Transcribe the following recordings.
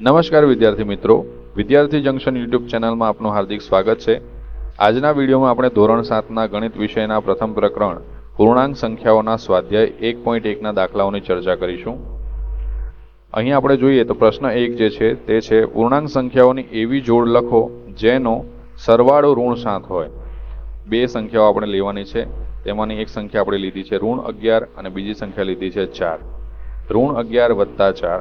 નમસ્કાર વિદ્યાર્થી મિત્રો. વિદ્યાર્થી જંકશન યુટ્યુબ ચેનલમાં આપનું હાર્દિક સ્વાગત છે. આજના વિડીયોમાં આપણે ધોરણ સાતના ગણિત વિષયના પ્રથમ પ્રકરણ, પૂર્ણાંક સંખ્યાઓના સ્વાધ્યાય એક પોઈન્ટ એકના દાખલાઓની ચર્ચા કરીશું. અહીં આપણે જોઈએ તો પ્રશ્ન એક જે છે તે છે, પૂર્ણાંક સંખ્યાઓની એવી જોડ લખો જેનો સરવાળો ઋણ સાત હોય. બે સંખ્યાઓ આપણે લેવાની છે. તેમાંની એક સંખ્યા આપણે લીધી છે ઋણ અગિયાર અને બીજી સંખ્યા લીધી છે ચાર. ઋણ અગિયાર વત્તા ચાર.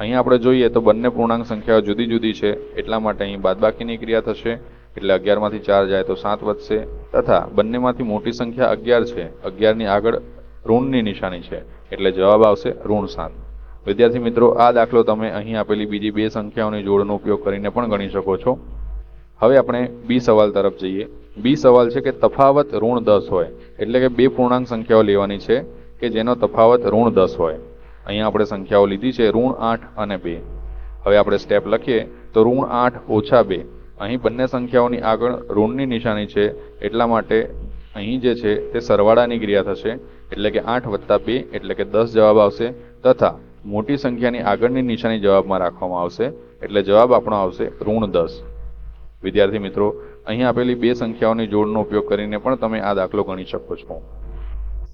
અહીં આપણે જોઈએ તો બંને પૂર્ણાંક સંખ્યાઓ જુદી જુદી છે. એટલા માટે અહીં બાદબાકીની ક્રિયા થશે. એટલે અગિયારમાંથી ચાર જાય તો સાત વધશે. તથા બંનેમાંથી મોટી સંખ્યા અગિયાર છે. અગિયારની આગળ ઋણની નિશાની છે. એટલે જવાબ આવશે ઋણ સાત. વિદ્યાર્થી મિત્રો, આ દાખલો તમે અહીં આપેલી બીજી બે સંખ્યાઓની જોડનો ઉપયોગ કરીને પણ ગણી શકો છો. હવે આપણે બી સવાલ તરફ જઈએ. બી સવાલ છે કે તફાવત ઋણ દસ હોય. એટલે કે બે પૂર્ણાંક સંખ્યાઓ લેવાની છે કે જેનો તફાવત ઋણ દસ હોય. અહીંયા આપણે સંખ્યાઓ લીધી છે ઋણ આઠ અને બે. હવે આપણે સ્ટેપ લખીએ તો ઋણ આઠ ઓછા બે. અહીં બંને સંખ્યાઓની આગળ ઋણની નિશાની છે, એટલા માટે અહીં જે છે તે સરવાળાની ક્રિયા થશે. એટલે કે આઠ વત્તા બે, એટલે કે દસ જવાબ આવશે. તથા મોટી સંખ્યાની આગળની નિશાની જવાબમાં રાખવામાં આવશે. એટલે જવાબ આપણો આવશે ઋણ દસ. વિદ્યાર્થી મિત્રો, અહીં આપેલી બે સંખ્યાઓની જોડનો ઉપયોગ કરીને પણ તમે આ દાખલો ગણી શકો છો.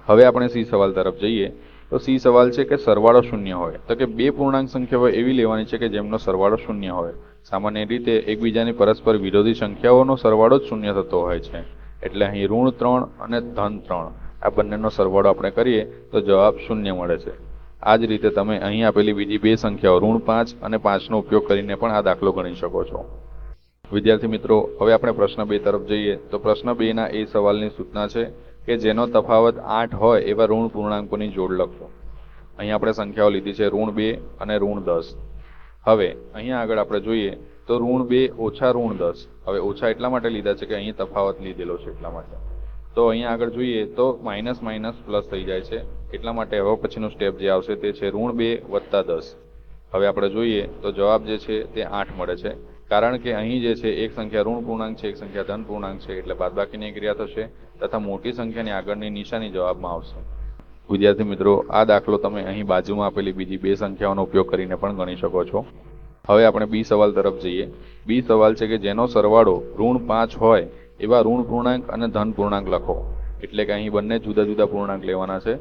હવે આપણે સી સવાલ તરફ જઈએ. તો સી સવાલ છે કે સરવાળો શૂન્ય હોય. તો કે બે પૂર્ણાંક સંખ્યાઓ એવી લેવાની છે કે જેમનો સરવાળો શૂન્ય હોય. સામાન્ય રીતે એકબીજાની પરસ્પર વિરોધી સંખ્યાઓનો સરવાળો જ શૂન્ય થતો હોય છે. એટલે અહીં ઋણ ત્રણ અને ધન ત્રણ. આ બંનેનો સરવાળો આપણે કરીએ તો જવાબ શૂન્ય મળે છે. આ જ રીતે તમે અહીં આપેલી બીજી બે સંખ્યાઓ, ઋણ પાંચ અને પાંચનો ઉપયોગ કરીને પણ આ દાખલો ગણી શકો છો. વિદ્યાર્થી મિત્રો, હવે આપણે પ્રશ્ન બે તરફ જઈએ. તો પ્રશ્ન બેના એ સવાલની સૂચના છે કે જેનો તફાવત આઠ હોય એવા ઋણ પૂર્ણાંકોની જોડ લખો. અહીં આપણે સંખ્યાઓ લીધી છે ઋણ બે અને ઋણ દસ. હવે અહીંયા આગળ આપણે જોઈએ તો ઋણ બે ઓછા ઋણ દસ. હવે ઓછા એટલા માટે લીધા છે કે અહીં તફાવત લીધેલો છે એટલા માટે. તો અહીંયા આગળ જોઈએ તો માઇનસ માઇનસ પ્લસ થઈ જાય છે. એટલા માટે હવે પછીનું સ્ટેપ જે આવશે તે છે ઋણ બે વત્તા દસ. હવે આપણે જોઈએ તો જવાબ જે છે તે આઠ મળે છે. કારણ કે અહીં જે છે, એક સંખ્યા ઋણ પૂર્ણાંક છે, એક સંખ્યા ધન પૂર્ણાંક છે, એટલે બાદબાકીની ક્રિયા થશે તથા મોટી સંખ્યાની આગળની નિશાની જવાબમાં આવશે. વિદ્યાર્થી મિત્રો, આ દાખલો તમે અહીં બાજુમાં આપેલી બીજી બે સંખ્યાઓનો ઉપયોગ કરીને પણ ગણી શકો છો. હવે આપણે બી સવાલ તરફ જઈએ. બી સવાલ છે કે જેનો સરવાળો ઋણ પાંચ હોય, એવા ઋણ પૂર્ણાંક અને ધન પૂર્ણાંક લખો. એટલે કે અહીં બંને જુદા જુદા પૂર્ણાંક લેવાના છે.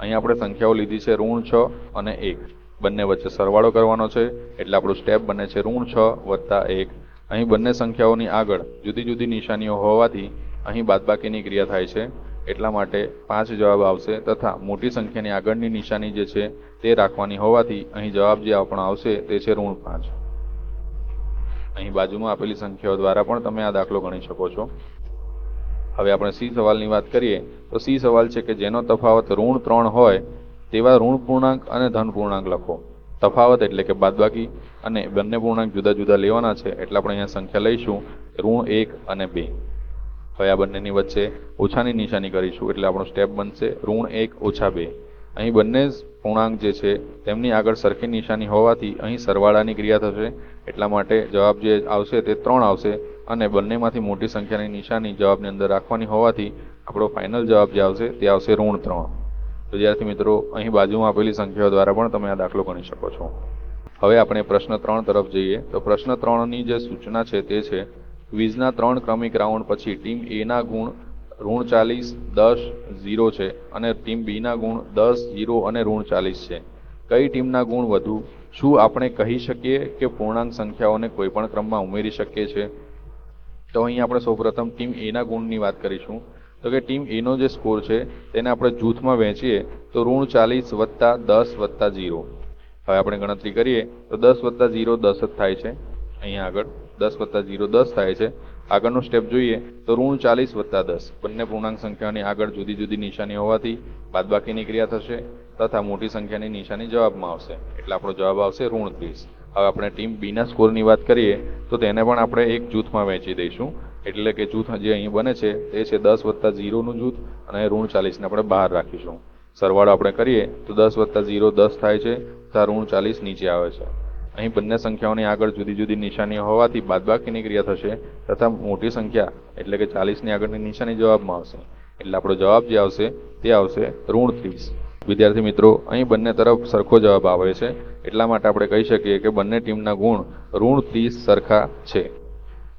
અહીં આપણે સંખ્યાઓ લીધી છે ઋણ છ અને એક. બંને વચ્ચે સરવાળો કરવાનો છે, એટલે આપણું સ્ટેપ બને છે ઋણ છ વત્તા એક. અહીં બંને સંખ્યાઓની આગળ જુદી જુદી નિશાનીઓ હોવાથી અહીં બાદબાકીની ક્રિયા થાય છે, એટલા માટે પાંચ જવાબ આવશે તથા મોટી સંખ્યાની આગળની નિશાની જે છે તે રાખવાની હોવાથી અહીં જવાબ જે આપણો આવશે તે છે ઋણ પાંચ. અહીં બાજુમાં આપેલી સંખ્યાઓ દ્વારા પણ તમે આ દાખલો ગણી શકો છો. હવે આપણે સી સવાલની વાત કરીએ, તો સી સવાલ છે કે જેનો તફાવત ઋણ ત્રણ હોય તેવા ઋણ પૂર્ણાંક અને ધન પૂર્ણાંક લખો. તફાવત એટલે કે બાદબાકી અને બંને પૂર્ણાંક જુદા જુદા લેવાના છે એટલે આપણે અહીંયા સંખ્યા લઈશું, ઋણ એક અને બે. હવે આ બંનેની વચ્ચે ઓછાની નિશાની કરીશું એટલે આપણો સ્ટેપ બનશે ઋણ એક ઓછા બે. અહીં બંને પૂર્ણાંક જે છે તેમની આગળ સરખી નિશાની હોવાથી અહીં સરવાળાની ક્રિયા થશે, એટલા માટે જવાબ જે આવશે તે ત્રણ આવશે અને બંનેમાંથી મોટી સંખ્યાની નિશાની જવાબની અંદર રાખવાની હોવાથી આપણો ફાઇનલ જવાબ જે આવશે તે આવશે ઋણ ત્રણ. વિદ્યાર્થી મિત્રો, અહીં બાજુમાં આપેલી સંખ્યાઓ દ્વારા પણ તમે આ દાખલો ગણી શકો છો. હવે આપણે પ્રશ્ન ત્રણ તરફ જઈએ. તો પ્રશ્ન ત્રણની જે સૂચના છે તે છે ક્વિઝના ત્રણ ક્રમિક રાઉન્ડ પછી ટીમ એના ગુણ ઋણ ચાલીસ, દસ, ઝીરો છે અને ટીમ બીના ગુણ દસ, ઝીરો અને ઋણ ચાલીસ છે. કઈ ટીમના ગુણ વધુ? શું આપણે કહી શકીએ કે પૂર્ણાંક સંખ્યાઓને કોઈપણ ક્રમમાં ઉમેરી શકીએ છીએ? તો અહીં આપણે સૌપ્રથમ ટીમ એના ગુણની વાત કરીશું. તો કે ટીમ એનો જે સ્કોર છે, તેને આપણે જૂથમાં વહેંચીએ, તો ઋણ ચાલીસ વત્તા દસ વત્તા ઝીરો. હવે આપણે ગણતરી કરીએ, તો દસ વત્તા ઝીરો દસ જ થાય છે. અહીંયા આગળ દસ વત્તા ઝીરો દસ થાય છે. આગળનું સ્ટેપ જોઈએ, તો ઋણ ચાલીસ વત્તા દસ. બંને પૂર્ણાંક સંખ્યાની આગળ જુદી જુદી નિશાની હોવાથી બાદબાકીની ક્રિયા થશે તથા મોટી સંખ્યાની નિશાની જવાબમાં આવશે. એટલે આપણો જવાબ આવશે ઋણ ત્રીસ. હવે આપણે ટીમ બીના સ્કોરની વાત કરીએ, તો તેને પણ આપણે એક જૂથમાં વહેંચી દઈશું. એટલે કે જૂથ જે અહીં બને છે તે છે દસ વત્તા ઝીરોનું જૂથ અને ઋણ ચાલીસને આપણે બહાર રાખીશું. સરવાળો આપણે કરીએ તો દસ વત્તા ઝીરો દસ થાય છે, તથા ઋણ ચાલીસ નીચે આવે છે. અહીં બંને સંખ્યાઓની આગળ જુદી જુદી નિશાની હોવાથી બાદબાકીની ક્રિયા થશે, તથા મોટી સંખ્યા એટલે કે ચાલીસની આગળની નિશાની જવાબમાં આવશે. એટલે આપણો જવાબ જે આવશે, તે આવશે ઋણ ત્રીસ. વિદ્યાર્થી મિત્રો, અહીં બંને તરફ સરખો જવાબ આવે છે. એટલા માટે આપણે કહી શકીએ કે બંને ટીમના ગુણ ઋણ ત્રીસ સરખા છે.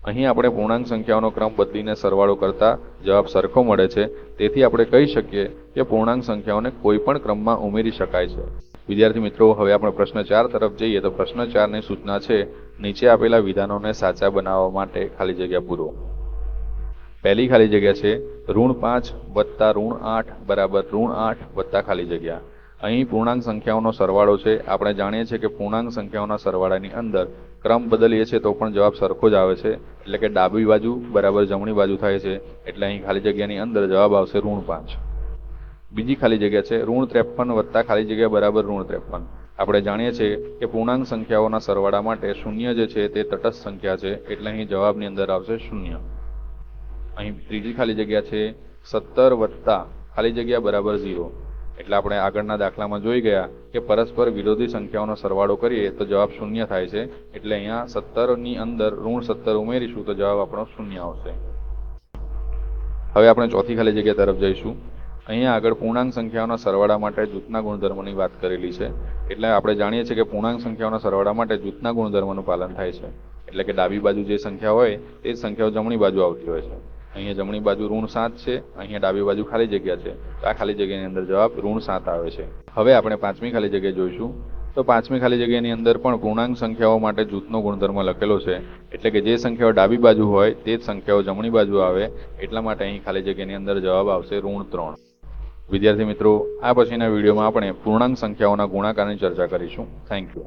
અહીં આપણે પૂર્ણાંક સંખ્યાઓનો ક્રમ બદલીને સરવાળો કરતા જવાબ સરખો મળે છે. તેથી આપણે કહી શકીએ કે પૂર્ણાંક સંખ્યાઓને કોઈ પણ ક્રમમાં ઉમેરી શકાય છે. વિદ્યાર્થી મિત્રો, હવે આપણે પ્રશ્ન ચાર તરફ જઈએ તો પ્રશ્ન ચારની સૂચના છે, નીચે આપેલા વિધાનોને સાચા બનાવવા માટે ખાલી જગ્યા પૂરો. પહેલી ખાલી જગ્યા છે, ઋણ પાંચ વત્તા ઋણ આઠ બરાબર ઋણ આઠ વત્તા ખાલી જગ્યા. અહીં પૂર્ણાંક સંખ્યાઓનો સરવાળો છે. આપણે જાણીએ છીએ કે પૂર્ણાંક સંખ્યાઓના સરવાળાની અંદર ક્રમ બદલીએ છીએ તો પણ જવાબ સરખો જ આવે છે. એટલે કે ડાબી બાજુ બરાબર જમણી બાજુ થાય છે. એટલે અહીં ખાલી જગ્યાની અંદર જવાબ આવશે ઋણ પાંચ. બીજી ખાલી જગ્યા છે, ઋણ ત્રેપન વત્તા ખાલી જગ્યા બરાબર ઋણ ત્રેપન. આપણે જાણીએ છીએ કે પૂર્ણાંક સંખ્યાઓના સરવાળા માટે શૂન્ય જે છે તે તટસ્થ સંખ્યા છે. એટલે અહીં જવાબની અંદર આવશે શૂન્ય. અહીં ત્રીજી ખાલી જગ્યા છે, સત્તર વત્તા ખાલી જગ્યા બરાબર ઝીરો. એટલે આપણે આગળના દાખલામાં જોઈ ગયા કે પરસ્પર વિરોધી સંખ્યાઓનો સરવાળો કરીએ તો જવાબ શૂન્ય થાય છે. એટલે અહીંયા સત્તરની અંદર ઋણ સત્તર ઉમેરીશું તો જવાબ આપણો શૂન્ય આવશે. હવે આપણે ચોથી ખાલી જગ્યા તરફ જઈશું. અહીંયા આગળ પૂર્ણાંક સંખ્યાઓના સરવાળા માટે જૂથના ગુણધર્મોની વાત કરેલી છે. એટલે આપણે જાણીએ છીએ કે પૂર્ણાંક સંખ્યાઓના સરવાળા માટે જૂથના ગુણધર્મોનું પાલન થાય છે. એટલે કે ડાબી બાજુ જે સંખ્યા હોય, તે સંખ્યાઓ જમણી બાજુ આવતી હોય છે. અહીંયા જમણી બાજુ ઋણ સાત છે, અહીંયા ડાબી બાજુ ખાલી જગ્યા છે. તો આ ખાલી જગ્યાની અંદર જવાબ ઋણ સાત આવે છે. હવે આપણે પાંચમી ખાલી જગ્યા જોઈશું. તો પાંચમી ખાલી જગ્યાની અંદર પણ પૂર્ણાંક સંખ્યાઓ માટે જૂથનો ગુણધર્મ લખેલો છે. એટલે કે જે સંખ્યાઓ ડાબી બાજુ હોય, તે જ સંખ્યાઓ જમણી બાજુ આવે. એટલા માટે અહીં ખાલી જગ્યાની અંદર જવાબ આવશે ઋણ ત્રણ. વિદ્યાર્થી મિત્રો, આ પછીના વિડીયોમાં આપણે પૂર્ણાંક સંખ્યાઓના ગુણાકારની ચર્ચા કરીશું. Thank you